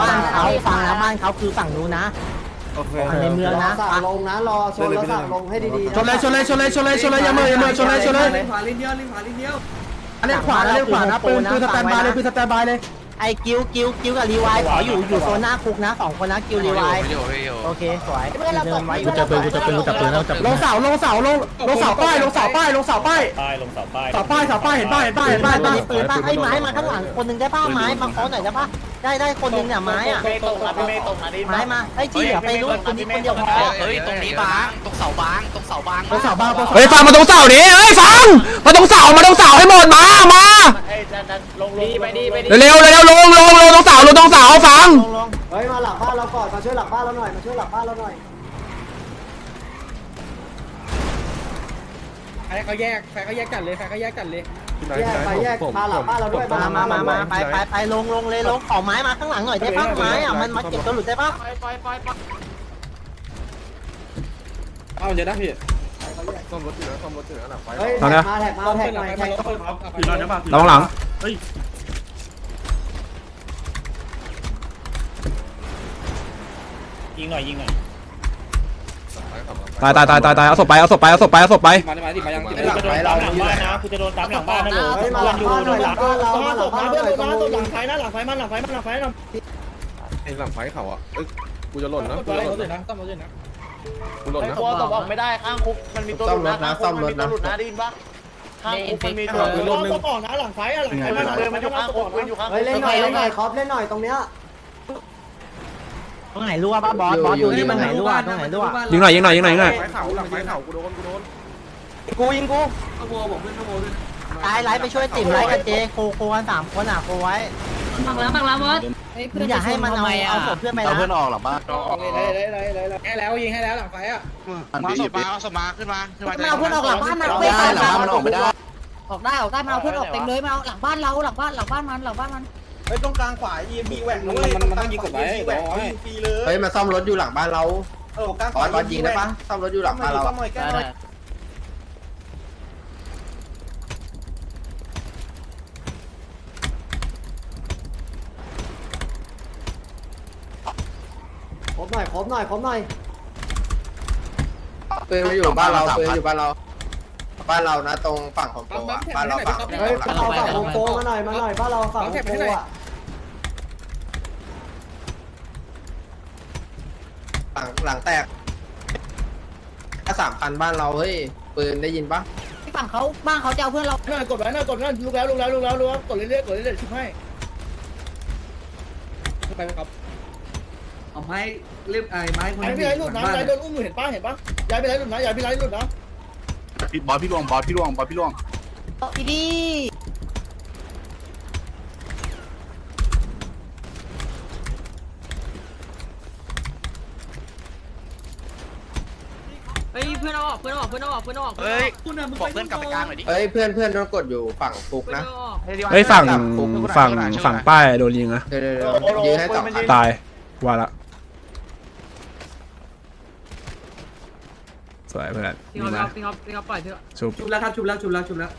บ้านเขาฟังนะบ้านเขาคือฝั่งนู้นนะโอเคในเมืองนะสั่งลงนะรอชนแล้วสั่งลงให้ดีๆชนเลยชนเลยชนเลยชนเลยชนเลยอย่าเมื่ออย่าเมื่อชนเลยชนเลยเล่นขวาลิ้นเดียวเล่นขวาลิ้นเดียวอันนี้ขวานะเล่นขวานะปืนปืนสแตนบายเลยปืนสแตนบายเลย ไอ้กิ้วกิ้วกิ้วกับรีไวายขออยู่อยู่โซนหน้าคุกนะสองคนนะกิ้วรีไวายโอเคสวยเดินไว้อยู่กูจับปืนกูจับปืนกูจับปืนแล้วจับลงเสาลงเสาลงลงเสาป้ายลงเสาป้ายลงเสาป้ายป้ายลงเสาป้ายเสาป้ายเสาป้ายเห็นป้ายเห็นป้ายเห็นป้ายปืป้ายนปืนป้าไอ้ไม้มาข้างหลังคนหนึ่งได้ป้าไม้มาขอหน่อยได้ป้าได้ได้คนหนึ่งเนี่ยไม้อะไม่ตรงนะพี่ไม่ตรงนะดิไม้มาไอ้ที่เหลือไปรู้คนนี้คนเดียวพอเฮ้ยตรงนี้บางตรงเสาบางตรงเสาบางลงเสาบ้าลงเสาเฮ้ยฟังมาตรงเสาดิเฮ้ยฟังมาตรงเสามาตรงเสาให้หมดมามา เอ้ยนั่นนั่นลงลงไปดีไปดีเร็วๆเร็วๆลงลงลงตรงเสาลงตรงเสาฟัง เฮ้ยมาหลังบ้านเราก่อนมาช่วยหลังบ้านเราหน่อยมาช่วยหลังบ้านเราหน่อยใครเขาแยกใครเขาแยกกันเลยใครเขาแยกกันเลยแยกไปแยกมาหลังบ้านเราด้วยมามามามาไปไปไปลงลงเลยลงขอไม้มาข้างหลังหน่อยได้ป้าไม้อะมันมาเก็บตัวหลุดได้ป้าเอาเดี๋ยวนะพี่ เฮ้ยแท็กมาแท็กมาแท็กหน่อยแท็กระวังหลังยิงหน่อยยิงหน่อยตายตายตายตายตายเอาศพไปเอาศพไปเอาศพไปเอาศพไปมาดิมาดิมายังติดกูจะโดนตามหลังบ้านนะกูจะโดนตามหลังบ้านนะหนูเฮ้ยมาหลังบ้านหน่อยหลังบ้านเรามาหลังบ้านเราหน่อยตรงนู้นหลังไฟนะหลังไฟมันหลังไฟมันหลังไฟนะไอ้หลังไฟเขาอะเอ้ยกูจะหล่นนะต้องรถเลยนะต้องรถเลยนะ กูหล่นนะ ตัวตบออกไม่ได้ข้างคุกมันมีตัวหลุดนะข้างคุกมันมีตัวหลุดนะได้ยินปะข้างคุกมันมีตัวหลุดต้องออกนะหลังไฟอะหลังไฟมันเดินมันอยู่ข้างคุกมันอยู่ข้างเฮ้ยเล่นหน่อยเล่นหน่อยคอปเล่นหน่อยตรงเนี้ยตรงไหนรั่วป้าบอสบอสดูดิตรงไหนรั่วตรงไหนรั่วยิงหน่อยยิงหน่อยยิงหน่อยยิงหน่อยไฟเขาหลังไฟเขากูโดนกูโดนกูยิงกูข้าวโบผมขึ้นข้าวโบด้วยตายไล่ไปช่วยติ่มไล่กับเจโคโคกันสามคนอะโคไว้ บังแล้วบังแล้วบอสอย่าให้มันเอาเอาศพเพื่อนไปนะเพื่อนออกหลังบ้านเลยเลยเลยเลยเลยให้แล้วยิงให้แล้วหลังไฟอะมาศพมาเอาศพมาขึ้นมาขึ้นมามาเอาเพื่อนออกหลังบ้านมาไม่ได้หลังบ้านมันออกไม่ได้ออกได้ออกได้มาเอาเพื่อนออกเต็มเลยมาเอาหลังบ้านเราหลังบ้านหลังบ้านมันหลังบ้านมันเฮ้ยตรงกลางขวา EMP แหวกมันมันมันต้องยิงกดไว้แหวกเขายิงฟรีเลยเฮ้ยมาซ่อมรถอยู่หลังบ้านเราเออกลางขอตอนยิงได้ปะซ่อมรถอยู่หลังบ้านเรา ซ่อมหน่อยแก้หน่อยครบหน่อยครบหน่อยครบหน่อยปืนมาอยู่บ้านเราปืนอยู่บ้านเรา บ้านเรานะ ตรงฝั่งของโปอะบ้านเราฝั่งเฮ้ยเอาฝั่งโกโก้มาหน่อยมาหน่อยบ้านเราฝั่งโกโก้อะหลังหลังแตกถ้าสามพันบ้านเราเฮ้ยปืนได้ยินปะที่ฝั่งเขาบ้านเขาจะเอาเพื่อนเราหน่อยกดไว้หน่อยกดไว้ลุกแล้วลุกแล้วลุกแล้วลุกแล้วกดเรื่อยๆกดเรื่อยๆชิบให้ไปครับ เอาไม้เรียบไอ้ไม้คนไอ้พี่ไรหลุดนะไรโดนอุ้มอยู่เห็นป้าเห็นปะยายพี่ไรหลุดนะยายพี่ไรหลุดนะบอสพี่ล่วงบอสพี่ล่วงบอสพี่ล่วงดีดีเฮ้ยเพื่อนเอาออกเพื่อนเอาออกเพื่อนเอาออกเพื่อนเอาออกเฮ้ยบอกเพื่อนกลับไปกลางหน่อยดิเฮ้ยเพื่อนเพื่อนโดนกดอยู่ฝั่งฟุกนะเฮ้ยฝั่งฝั่งฝั่งป้ายโดนยิงนะเดี๋ยวเดี๋ยวเดี๋ยวยืนให้สองพันตายว่าละ สวยเพื่อนพี่ดีเขามากพี่เขาพี่เขาปล่อยเถอะชุบชุบแล้วครับชุบแล้วชุบแล้วชุบแล้ว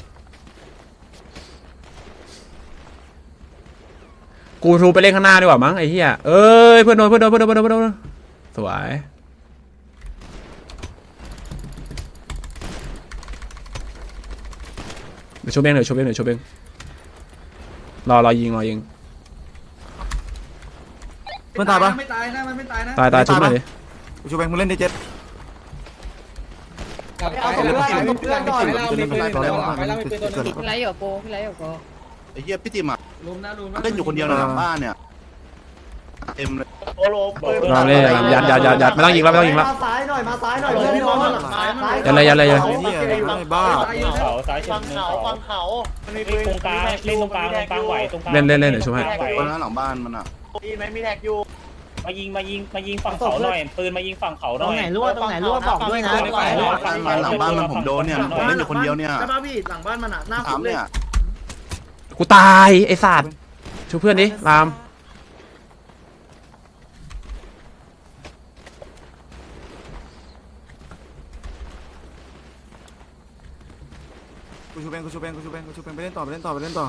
กูทูไปเล่นข้างหน้าดีกว่ามั้งไอ้เหี้ยเอ้ยเพื่อนโดนเพื่อนโดนเพื่อนโดนเพื่อนโดนเพื่อนโดนสวยเดี๋ยวชุบเองเดี๋ยวชุบเองเดี๋ยวชุบเองรอรอยิงรอยิงเพื่อนตายปะไม่ตายนะมันไม่ตายนะตายตายชุบหน่อยดิกูชูแบงมึงเล่นได้เจ็ด เอาศพเพื่อนเอาศพเพื่อนหน่อยเรามีปืนหนึ่งตัวไปแล้วมีปืนตัวนึงพี่ไรอยู่โกพี่ไรอยู่โกไอ้เหี้ยพี่ติมอะเล่นอยู่คนเดียวในหลังบ้านเนี่ยเต็มเลยโอ้โหรอเล่นยัดยัดยัดยัดไม่ต้องยิงแล้วไม่ต้องยิงแล้วมาซ้ายหน่อยมาซ้ายหน่อยเพื่อนโดนซ้ายยัดเลยยัดเลยยัดบ้าเขาซ้ายเฉียงเขาฟังเขาตรงกลางเล่นตรงกลางตรงกลางไหวตรงกลางเล่นเล่นเล่นเดี๋ยวชุบให้คนนั้นหลังบ้านมันอะมีไหมมีแท็กอยู่ มายิงมายิงมายิงฝั่งเขาหน่อยปืนมายิงฝั่งเขาหตรน่งอยไหนรั่วตรงไหนรั่วบอกด้วยนะหลังบ้านมันผมโดนเนี่ยผมเล่นอยู่คนเดียวเนี่ยใช่ป่ะพี่หลังบ้านมันอะหน้าถามเนี่ยกูตายไอ้สัตว์ช่วยเพื่อนดิรามกูชูแบงกูชูแบงกูชูแบงกูชูแบงไปเล่นต่อไปเล่นต่อไปเล่นต่อ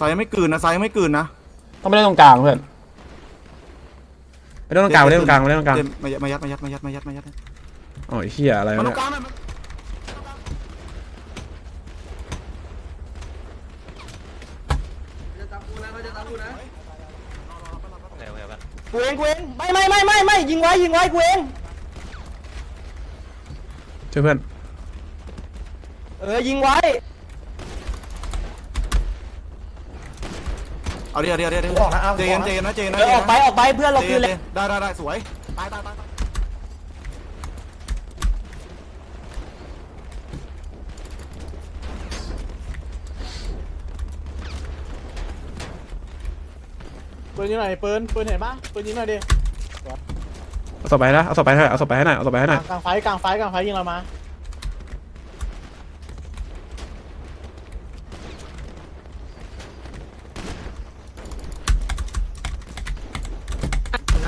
ไซไม่กืนนะไซไม่กืนนะต้องไปเล่นตรงกลางเพื่อนไปเล่นตรงกลางไปเล่นตรงกลางไปเล่นตรงกลางมายัดมายัดมายัดมายัดมายัดมายัดอ๋อไอ้เฮียอะไรมาวะตรเนี่งยกลางมันจะตามกูนะเขาจะตามกูนะกูเองกูเองไม่ไม่ไม่ไม่ไม่ยิงไว้ยิงไว้กูเองช่วยเพื่อนเออยิงไว้ เอาดิเอาดิเอาดิเอาดิเจนเจนนะเจนนะเออออกไปออกไปเพื่อนเราคืนเลยได้ได้ได้สวยตายตายตายปืนยิงหน่อยปืนปืนเห็นปะปืนยิงหน่อยดิเอาศพไปนะเอาศพไปให้หน่อยเอาศพไปให้หน่อยเอาศพไปให้หน่อยกลางไฟกลางไฟกลางไฟยิงเรามา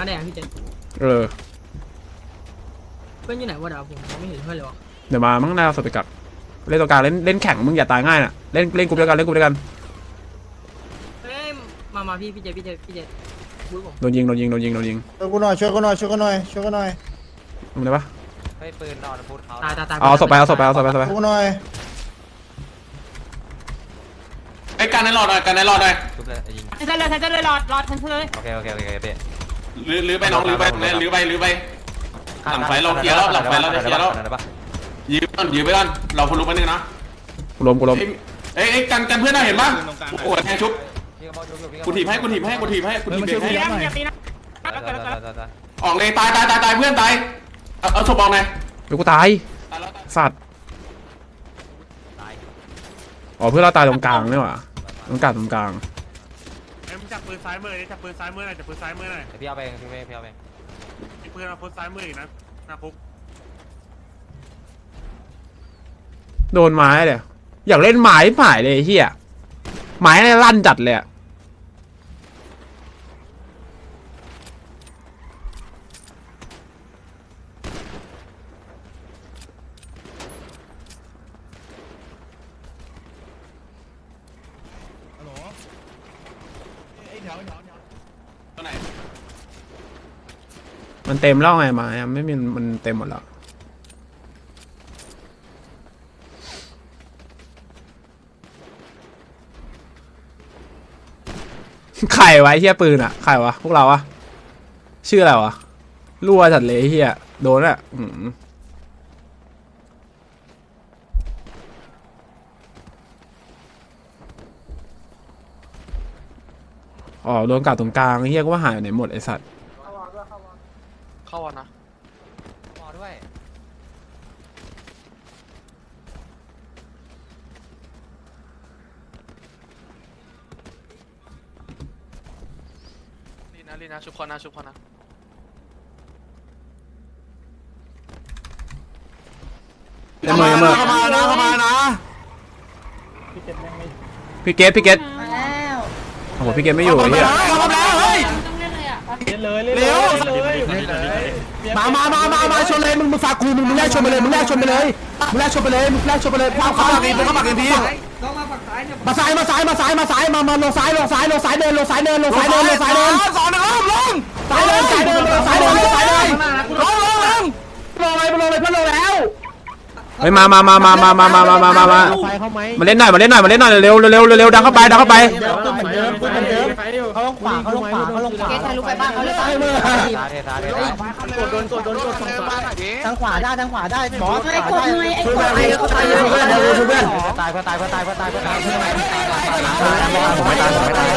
าแดงพี่เจนเออ เพื่อนอยู่ไหนวะเดี๋ยวผมไม่เห็นเพื่อนเลยวะเดี๋ยวมามั้งหน้าเอาศพไปกักเล่นตรงกลางเล่นเล่นแข่งมึงอย่าตายง่ายน่ะ เล่นเล่นกลุ่มเดียวกันเล่นกลุ่มเดียวกัน เฮ้ยมามาพี่พี่เจพี่เจพี่เจพูดผมโดนยิงโดนยิงโดนยิงโดนยิงช่วยกูหน่อยช่วยกูหน่อยช่วยกูหน่อยช่วยกูหน่อยมึงได้ปะตายตายตายเอาศพไปเอาศพไปเอาศพไปเอาศพไปกูหน่อยไอ้การในหลอดหน่อยการในหลอดหน่อยใช้เลยใช้เลยหลอดหลอดทันเลย หรือหรือไปน้องหรือไปหรือไปหรือไป หลังไฟเราเคลียร์แล้วหลังไฟเราจะเคลียร์แล้ว ยืมก่อนยืมไปก่อนเราคนรู้ไปนึงนะกูล้มกูล้มเอ้ยเอ้ยกันกันเพื่อนได้เห็นปะโอ้ยแทงชุบกูถีบให้กูถีบให้กูถีบให้กูถีบให้อย่าอย่าตีนะออกเลยตายตายตายตายเพื่อนตายเอาเอาศพออกหน่อยเดี๋ยวกูตายตายแล้วตายสัตว์อ๋อเพื่อนเราตายตรงกลางนี่หว่าตรงกลางตรงกลาง เอ็มจับปืนซ้ายมือดิจับปืนซ้ายมือหน่อยจับปืนซ้ายมือหน่อยพี่เอาไปพี่เอาไปพี่เอาไปมีปืนเอาปืนซ้ายมืออีกนะหน้าคุกโดนไม้เลยอยากเล่นไม้ผายเลยไอ้เฮียไม้เนี่ยลั่นจัดเลยอะ ตัวไหน มัน เต็มแล้วไงม้อะไม่มีมันเต็มหมดแล้วใครไอ้เฮียปืนอะใครวะพวกเราวะชื่ออะไรวะรั่วจัดเลยเฮียโดนอะอืมอ๋อโดนกัดตรงกลางเฮียก็ว่าหายไปไหนหมดไอสัตว์ เข้าวันนะรอด้วยลีนะลีนะชุบคนนะชุบคนนะเสมอเสมอเข้ามานะเข้ามานะพี่เกตพี่เกตมาแล้วโอ้โหพี่เกตไม่อยู่ไอ้เฮียเข้ามาแล้วเฮ้ยต้องเล่นเลยอะเร็ว มามามามามาชนเลยมึงมึงฝากกูมึงมึงแรกชนไปเลยมึงแรกชนไปเลยมึงแรกชนไปเลยมึงแรกชนไปเลยเข้าเข้าปากเองเข้าปากเองพี่น้องมาฝั่งซ้ายเนี่ยมาซ้ายมาซ้ายมาซ้ายมาซ้ายมามาลงซ้ายลงซ้ายลงซ้ายเดินลงซ้ายเดินลงซ้ายเดินลงซ้ายเดินสองหนึ่งลงลงซ้ายเดินซ้ายเดินลงซ้ายเดินลงซ้ายเดินลงลงลงลงเลยลงเลยเพื่อนลงแล้วเฮ้ยมามามามามามามามามามามาไฟเข้าไหมมาเล่นหน่อยมาเล่นหน่อยมาเล่นหน่อยเร็วเร็วเร็วเร็วดังเข้าไปดังเข้าไป เดิมเหมือนเดิมเหมือนเดิมเขาลงขวาเขาลงขวาเขาลงขวาเกตทะลุไปบ้านเขาเลยซ้ายมือตาเทตาเทกดโดนกดโดนกดทางขวาได้ทางขวาได้บอสไอ้กดหน่อยไอ้กดไอ้กดไอ้เพื่อนเพื่อนตายเพื่อตายเพื่อตายเพื่อตายเพื่อตายเพื่อผมไม่ตายผมไม่ตาย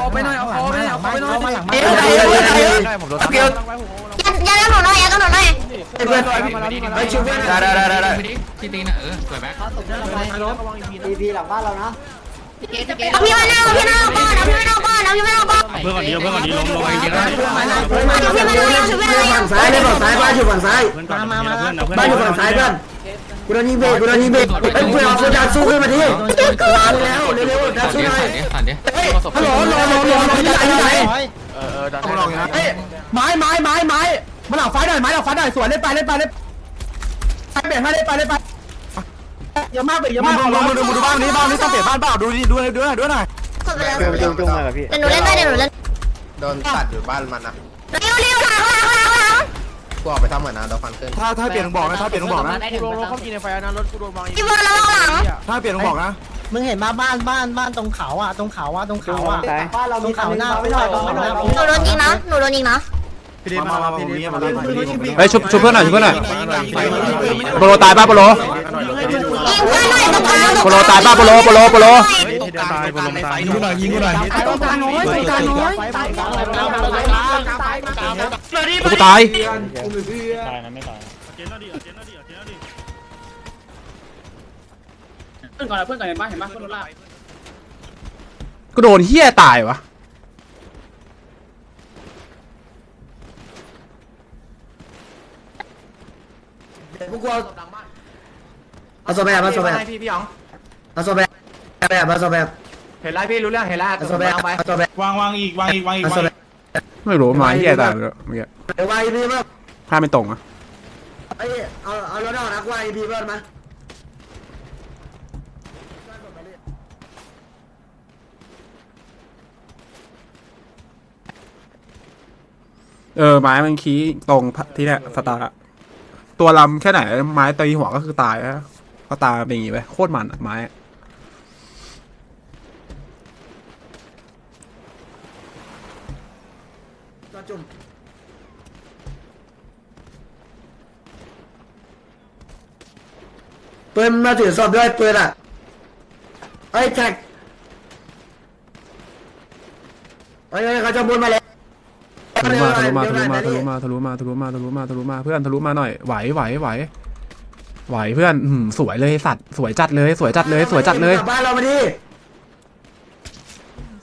เอาไปหน่อยเอาเขาไปหน่อยเอาเขาไปหน่อยมาหลังมาผมโดนตามอย่าแล้วหนูหน่อยอย่าแล้วหนูหน่อยเพื่อนไปชิวเพื่อนได้ได้ได้ได้ที่ตีนะเออสวยไหมพีพีหลังบ้านเรานะ เอาพี่มาหน้าเอาพี่มาหน้าบ้านเอาพี่มาหน้าบ้านเอาพี่มาหน้าบ้านเพื่อนก่อนดีเพื่อนก่อนดีลงลงจริงๆนะเอาพี่มาหน้าเอาพี่มาหน้าฝั่งซ้ายเลยฝั่งซ้ายบ้านอยู่ฝั่งซ้ายเพื่อนก่อนมามาบ้านอยู่ฝั่งซ้ายเพื่อนกูโดนยิงเบรกกูโดนยิงเบรกเฮ้ยกูเอาโซดาสู้ขึ้นมาดิมาแล้วเร็วๆดันสู้หน่อยเฮ้ยฮัลโหลรอรอรอรอที่ไหนที่ไหนเออเออดันต้องลองนะเฮ้ยไม้ไม้ไม้ไม้มาหลังไฟหน่อยไม้หลังไฟหน่อยสวนเล่นไปเล่นไปเล่นไปเบรกให้เล่นไปเล่นไป เยอะมากเบรกเยอะมากลองดูดูบ้านนี้บ้านนี้ต้องเปลี่ยนบ้านเปล่าดูดิดูดูหน่อยดูหน่อยขอดไปแล้วแต่หนูเล่นได้เดี๋ยวหนูเล่นโดนตัดอยู่บ้านมันนะเร็วเร็วหลังหลังหลังหลังกูออกไปทำเหมือนนะโดนฟันขึ้นถ้าถ้าเปลี่ยนบอกนะถ้าเปลี่ยนบอกนะกูโดนรถเข้ากินในไฟนะรถกูโดนมองพี่บอลระวังหลังถ้าเปลี่ยนบอกนะมึงเห็นมาบ้านบ้านบ้านตรงเขาอะตรงเขาอะตรงเขาอะบ้านเราตรงเขาหน้าไม่ได้ตรงหน้าหนูโดนยิงนะหนูโดนยิงนะมามามาผมมีมาเลยเฮ้ยชุบชุบเพื่อนหน่อยชุบเพื่อนหน่อยโปโลตายป่ะโปโลยิงเพื่อนหน่อยตรงกลาง โปโลตายป้าโปโลโปโลโปโลกูตายเพื่อยนก่อนเพื่อนก่อลตายนปะเห็นปะเพื่อนโดนลากกูาดนเฮี้ยตายวะพวกกู เอาโซแบบมาโซแบบพี่พี่อ๋องเอาโซแบบแบบมาโซแบบเห็นไรพี่รู้เรื่องเห็นแล้วเอาโซแบบเอาโซแบบวางวางอีกวางอีกวางอีกเอาวางโซอีแบกบไม่รู้ไม้เฮียตายไปแล้วเมื่อกี้เดี๋ยววายพีมาภาพไม่ตรงอะไอ้เอาเอารถออกนะวายพีมามาเออไม้มันขี้ตรงที่เนี่ยสตาร์ทอะตัวลำแค่ไหนไม้ตีหัวก็คือตายแล้วก็ตายเป็นอย่างงี้ไปโคตรมันอะไม้อะจุ่มปืนมาถือศพด้วยปืนอะไอ้แท็กไอ้เขาจะบุญมาเลยทะลุมาทะลุมาทะลุมาทะลุมาทะลุมาทะลุมาทะลุมาทะลุมาเพื่อนทะลุมาหน่อยไหวไหวไหว ไหวเพื่อนอืมสวยเลยสัตว์สวยจัดเลยสวยจัดเลยสวยจัดเลยบ้านเรามาดิ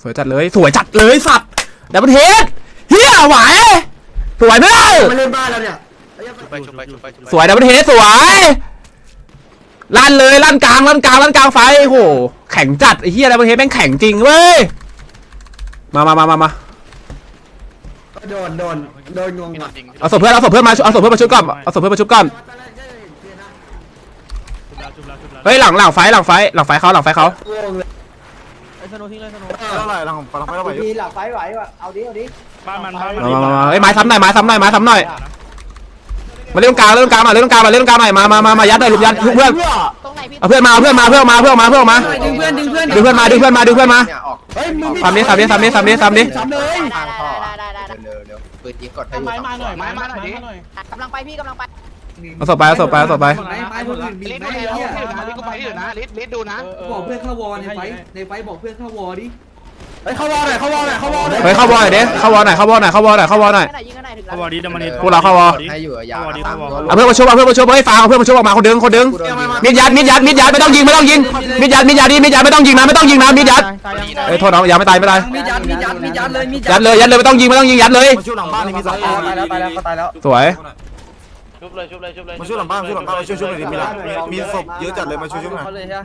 สวยจัดเลย สวยจัดเลยสัตว์ดับเบิลเฮดเฮียไหวสวยไหมเล่ามาเล่นบ้านเราเนี่ยไปชุบไปชุบไปชุบสวยดับเบิลเฮดสวยลั่นเลยลั่นกลางลั่นกลางลั่นกลางไฟโอ้โหแข็งจัดไอ้เฮียดับเบิลเฮดแม่งแข็งจริงเว้ยมามามามามาโดนโดนโดนงวงพี่นว่ะนท์ยิงเอาศพเพื่อนเอาศพเพื่อนมาเอาศพเพื่อนมาชุบก่อนเอาศพเพื่อนมาชุบก่อน เฮ้ยหลังหลังไฟหลังไฟหลังไฟเขาหลังไฟเขางงเลยไอ้สโนทิ้งเลยสโนเท่าไหร่ลังผมลังไปเท่าไหร่มีหลับไฟไหวว่ะเอาดิเอาดิบ้านมันบ้านมามามาเฮ้ยไม้ซ้ำหน่อยไม้ซ้ำหน่อยไม้ซ้ำหน่อยมาเล่นตรงกลางเล่นตรงกลางหน่อยเล่นตรงกลางหน่อยเล่นตรงกลางหน่อยมามามามายัดหน่อยลุมยัดเพื่อนตรงไหนพี่เอาเพื่อนมาเอาเพื่อนมาเพื่อนมาเพื่อนมาเพื่อนมาดึงเพื่อนดึงเพื่อนดึงเพื่อนมาดึงเพื่อนมาดึงเพื่อนมาเนี่ยออกเฮ้ยมึงสามนี้สามนี้สามนี้สามนี้สามนี้สามเลยทางท่อได้ได้ได้เร็วเร็วปืนยิงกดให้อยู่ไม้สองมาหน่อยตัวไม้มาหน่อยไม้มาหน่อยกำลังไปพี่กำลังไป เอาศพไปเอาศพไปเอาศพไป ไม้ไม้คนอื่นมีลิสไหมดูไอ้นะเหี้ยลิสก็ไปที่อื่นนะลิสลิสดูนะบอกเพื่อนเข้าวอในไฟในไฟบอกเพื่อนเข้าวอดิเฮ้ยเข้าวอลหน่อยเข้าวอลหน่อยเข้าวอลหน่อยเฮ้ยเข้าวอลหน่อยเด้เข้าวอลหน่อยเข้าวอลหน่อยเข้าวอลหน่อยเข้าวอลหน่อยไหนยิงกันไหนถึงแล้ว วอดีดมันพวกเราเข้าวอ ให้อยู่ยาวนะสามตัวเอาเพื่อนมาชุบเอาเพื่อนมาชุบเฮ้ยฟังเอาเพื่อนมาชุบออกมาคนดึงคนดึงกูโดนยิงมิดยัดมิดยัดมิดยัดไม่ต้องยิงไม่ต้องยิงมิดยัดมิดยัดดิมิดยัดไม่ต้องยิงนะไม่ต้องยิงนะมิดยัดเฮ้ยโทษน้องยังไม่ตายไม่ตายมียัดมียัดมียัดเลยมียัดเลยยัดเลยไม่ต้องยิงไม่ต้องยิงยัดเลย มาช่วยหลังบ้านนี่มีสองคนตายแล้วตายแล้วก็ตายแล้วสวย ชุบเลยชุบเลยชุบเลยมาช่วยหลังบ้านช่วยหลังบ้านมาช่วยช่วยหน่อยดิมีหลังมีศพเยอะจัดเลยมาช่วยช่วยหน่อยเขาเลยใช่ไหม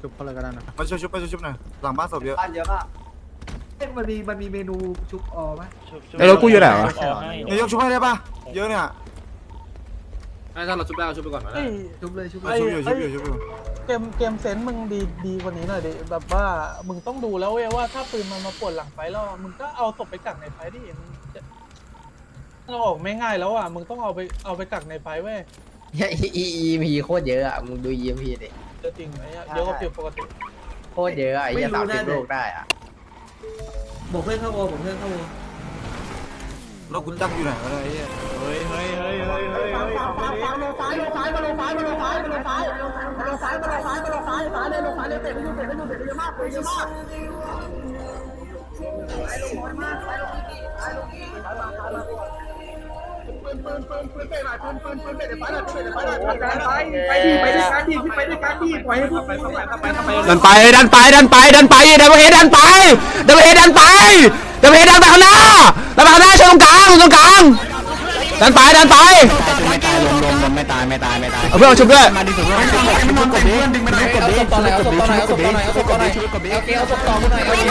จุบเขาเลยก็ได้นะมาช่วยช่วยมาช่วยช่วยหน่อยหลังบ้านศพเยอะบ้านเยอะมากมันมีมันมีเมนูชุบออไหมไอ้รถกูอยู่ไหนวะนายกช่วยให้ได้ป่ะเยอะเนี่ยถ้าเราชุบได้เราชุบไปก่อนนะชุบเลยชุบเลยช่วยอยู่ช่วยอยู่ช่วยอยู่เกมเกมเซนส์มึงดีดีกว่านี้หน่อยดิแบบว่ามึงต้องดูแล้วเว้ยว่าถ้าปืนมันมาปวดหลังไฟแล้วอะมึงก็เอาศพไปกักในไฟดิมึง เทาออกไม่ง่ายแล้วอะ มึงต้องเอาไปเอาไปกักในไฟเว้ยเยอีอีพีโคตรเยอะอะมึงดูอีพีดิเยอะจริงไอ้เหี้เยอะกว่าเปรียบปกติ โคตรเยอะอะไยไม่รู้สามสิด้ลกได้อะบอกเพื่อนเข้าวอบอกเพื่อนเข้าวอแล้วคุณตั้งอยู่ไหนวะเนี่ยไอ้เหี้ยเฮ้ยเฮ้ยเฮ้ยเฮ้ยเฮ้ยเฮ้ยเอาไปดิ ปืนปืนปืนปืนเตะหน่อยปืนปืนปืนเตะไปหน่อยปืนเตะไปหน่อยปืนเตะไปหน่อยไปดิไปด้วยกันดิไปด้วยกันดิปล่อยให้พวกไปเข้าไปเข้าไปเข้าไปดันไปดันไปดันไปดันไปดันไปดันไปดันไปดันไปดันไปดันไปข้างหน้าดันไปข้างหน้าชนตรงกลางตรงกลางดันไปดันไปไม่ตายลมลมลมไม่ตายไม่ตายไม่ตายเอาเพื่อนมาชุบด้วยมาดิสุดว่าดึงมันกดดิดึงมันกดดิตอนไหนเอาศพตอนไหนเอาศพตอนไหนเอาศพตอนไหนโอเคเอาศพต่อกูหน่อยโอเค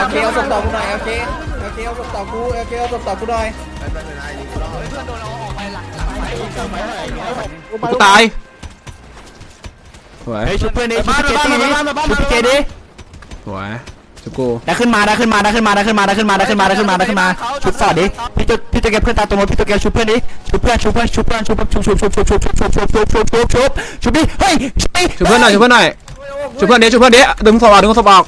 โอเคเอาศพต่อกูหน่อยโอเคโอ เคเอาศพต่อกูโอเคเอาศพต่อกูหน่อยกูตายสวยเฮ้ยชุบเพื่อนดิชุบพี่เจดิชุบพี่เจดิสวยชุบกูได้ขึ้นมาได้ขึ้นมาได้ขึ้นมาได้ขึ้นมาได้ขึ้นมาได้ขึ้นมาได้ขึ้นมาได้ขึ้นมาชุบฟอร์ดดิพี่จะพี่จะเก็บเพื่อนตามตัวมดพี่จะเก็บชุบเพื่อนดิชุบเพื่อนชุบเพื่อนชุบเพื่อนชุบชุบชุบชุบชุบชุบชุบชุบชุบชุบชุบชุบชุบชุบดิเฮ้ยชุบดิชุบเพื่อนหน่อยชุบเพื่อนหน่อยชุบเพื่อนดิชุบเพื่อนดิดึงศพออกดึงศพออก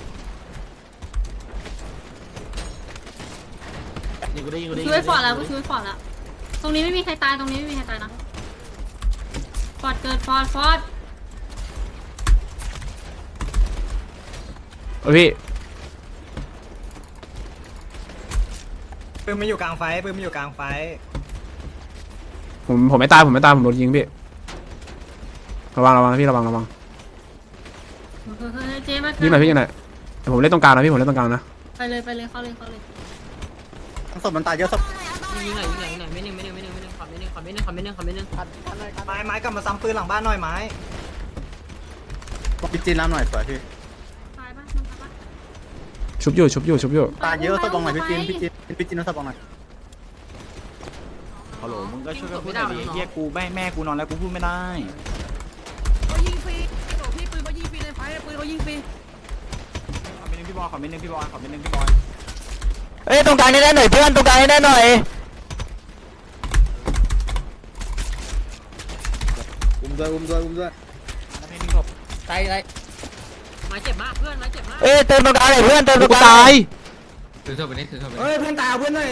ช่วยฟอร์ดแล้วกูช่วยฟอร์ดแล้ว ตรงนี้ไม่มีใครตายตรงนี้ไม่มีใครตายนะฟอร์ดเกิดฟอร์ดฟอร์ดเอ้ยพี่ปืนมันอยู่กลางไฟปืนมันอยู่กลางไฟผมผมไม่ตายผมไม่ตายผมโดนยิงพี่ระวังระวังนะพี่ระวังระวังเฮ้ยเฮ้ยเจ๊มายิงหน่อยพี่ยิงหน่อยแต่ผมเล่นตรงกลางนะพี่ผมเล่นตรงกลางนะ ไปเลยไปเลยเข้าเลยเข้าเลย ศพมันตายเยอะศพยิงหน่อยยิงหน่อยยิงหน่อยไม่หนึ่งไม่หนึ่งไม่หนึ่งไม่หนึ่งขอไม่หนึ่งขอไม่หนึ่งขอไม่หนึ่งขอไม่หนึ่งไม้ไม้กลับมาซ้ำปืนหลังบ้านหน่อยไม้พี่จีนน้ำหน่อยสวยพี่ตายปะมันตายปะชุบอยู่ชุบอยู่ชุบอยู่ตายเยอะศพบองหน่อยพี่จีนพี่จีนพี่จีนน้ำศพบองหน่อยฮัลโหลมึงก็ช่วยกันพูดหน่อยดิเฮียกูแม่แม่กูนอนแล้วกูพูดไม่ได้ยิงฟรีพี่ปืนเขายิงฟรีเลยไฟปืนเขายิงฟรีขอไม่หนึ่งพี่บอยขอไม่หนึ่งพี่บอยขอไม่หนึ่งพี่บอย เอ้ยตรงกลางนี่ได้หน่อยเพื่อนตรงกลางนี่ได้หน่อยอุ้มด้วยอุ้มด้วยอุ้มด้วยตายตายไม้เจ็บมากเพื่อนไม้เจ็บมากเอ้ยเติมตรงกลางหน่อยเพื่อนเติมตรงกูกลางตายถือโทษไปนี่ถือโทษไปเฮ้ยเพื่อนตายเอาเพื่อนหน่อย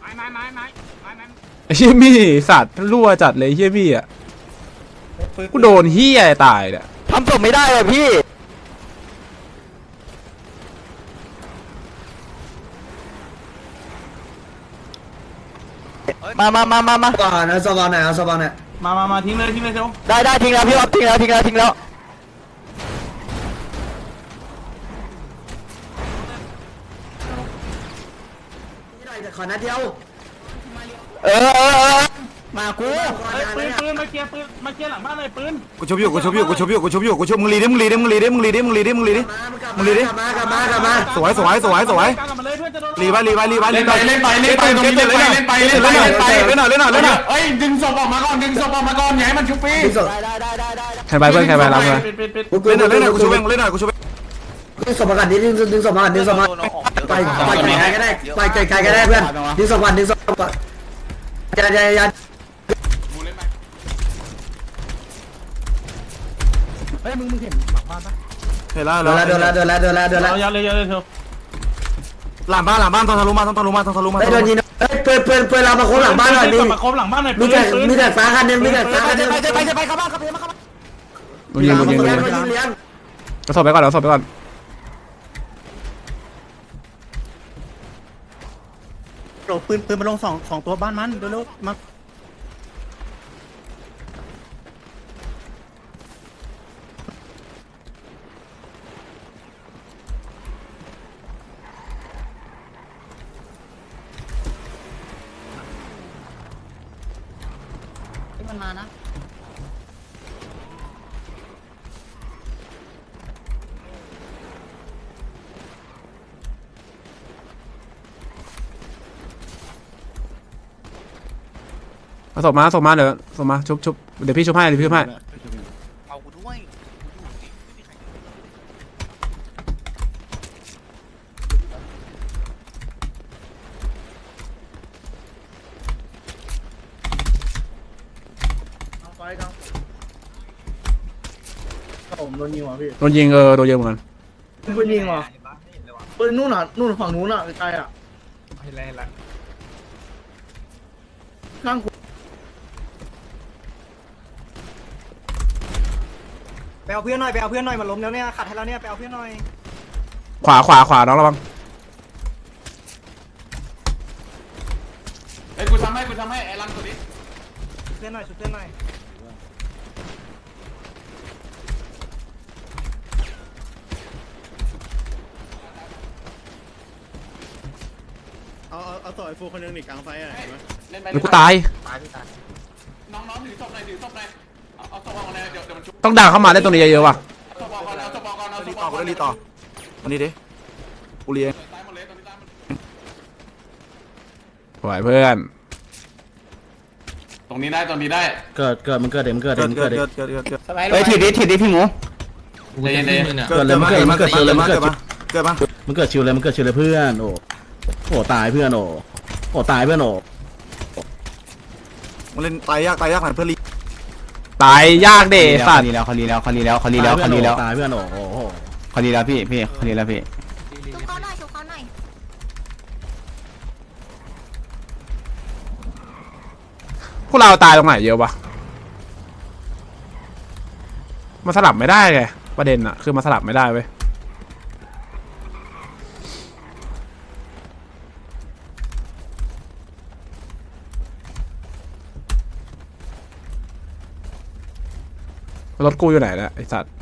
ไม้ไม้ไม้ไม้ไม้ไม้ไอ้เฮียมี่สัตว์รั่วจัดเลยเฮียมี่อะกูโดนเฮียตายเนี่ยทำศพไม่ได้เลยพี่ มามามามามาก่อนนะศพบองหน่อยเอาศพบองหน่อยมามามาทิ้งเลยทิ้งเลยเจ้าได้ได้ทิ้งแล้วพี่อ๊อฟทิ้งแล้วทิ้งแล้วทิ้งแล้วขอนัดเดียวเออเออเออมากูปืนปืนมาเกียร์ปืนมาเกียร์หลังบ้านเลยปืนกูชุบอยู่กูชุบอยู่กูชุบอยู่กูชุบอยู่กูชุบมึงรีดิมึงรีดิมึงรีดิมึงรีดิมึงรีดิมึงรีดิมึงรีดิกลับมากลับมากลับมาสวยสวยสวยสวยก ลับมาเลยเพื่อนจะโดนรีไว้รีไว้รีไว้เล่นไปเล่นไปเล่นไปตรงนี้เล่นไปเล่นไปเล่นไปเล่นไปเล่นหน่อยเล่นหน่อยเล่นหน่อยเอ้ยดึงศพออกมาก่อนดึงศพออกมาก่อนอย่าให้มันชุบปีดึงศพได้ได้ได้ได้ได้ใครไปเพื่อนใครไปรับเลยปิดปิดปิดกูเล่นหน่อยเล่นหน่อยกูชุบดึเองเล่นหน่อยกูชุบเองงศพมาก่อนดิดึงดึงศพมาก่อนดึงศพมาไปไปไกลก็ได้ไปไกลก็ได้เพื่อนดึงศพก่อนดึงศพก่อนอย่าอย่าอย่าเห็นแล้วเดินแล้วเดินแล้วเดินแล้วเดินแล้วเดินแล้วเอายัดเลยยัดเลยเถอะ หลังบ้านหลังบ้านต้องทะลุมาต้องทะลุมาต้องทะลุมาไอ้โดนยิงเฮ้ยเปิดเปิดเปิดเรามาโค้งหลังบ้านหน่อยมีกลับมาครบหลังบ้านหน่อยปืมีนแต่ปืนมีแต่ฟ้าคันนึงมีแต่ฟ้าไปคันนึงไปไปไปเข้าบ้านเข้าไปเข้าบ้านโดนยิงโดนยิงโดนยิงยิงเลี้ยงกระสอบไปก่อนกระสอบไปก่อนโดดปืนปืนมาลงสองสองตัวบ้านมันเร็วๆมา สอบมาสอบมาเดี๋ยวสอบมาชุบชุบเดี๋ยวพี่ชุบให้เดี๋ยวพี่ชุบให้เอากูด้วยผมโดนยิงว่ะพี่โดนยิงเออโดนยิงเหมือนกันปืนยิงว่ะปืนนู่นอะนู่นฝั่งนู้นอะไกลๆอะเห็นแล้วเห็นแล้ว ข้างกู ไป เอาเพื่อนหน่อยไปเอาเพื่อนหน่อยมันล้มแล้วเนี่ยขัดให้แล้วเนี่ยไปเอาเพื่อนหน่อยขวาขวาขวาน้องระวังเอ้ยกูทำให้กูทำให้ไอ้รันตัวนี้เพื่อนหน่อยชุบเพื่อนหน่อยเอาเอาเอาต่อยฟูคนนึงหนีกลางไฟอะเล่นไปแล้วกูตายน้องๆถือศพหน่อยถือศพหน่อย เอาเอาศพออกมาเลยเดี๋ยวเดี๋ยวมันชุบต้องด่าเข้ามาเล่นตรงนี้เยอะๆว่ะเอาศพออกก่อนเอาศพออกก่อนเอาศรีพอต่ออกกูก่อนได้รีต่ออันนี้ดิกูเลี้ยงตายหมดเลยตอนนี้ตายหมดไหวเพื่อนตรรงนี้ได้ตรงนี้ได้เกิดเกิดมันเกิดเดี๋ยวมันเกิดเดี๋ยวมันเกิดเดี๋ยวสบายเฮ้ยถีบดิถีบดิพี่หมู ใจเย็นเลยเกิดเลยมันเกิดมันเกิดชิวเลยมันเกิดเกิดมามันเกิดชิวเลยมันเกิดชิวเลยเพื่อนโอ้โหตายเพื่อนโอ้โหตายเพื่อนโอ้มันเล่นตายยากตายยากหน่อยเพื่อนรี ตายยากเดสัตว์ลีแล้วเขาลีแล้วเขาลีแล้วเขาลีแล้วเขาลีแล้วตายเพื่อนโอ้โหเขาลีแล้วพี่พี่เขาลีแล้วพี่ชุบเขาหน่อยชุบเขาหน่อยพวกเราตายตรงไหนเยอะวะมันสลับไม่ได้ไงประเด็นอะคือมันสลับไม่ได้เว้ย รถกูอยู่ไหนนะไอสัตว์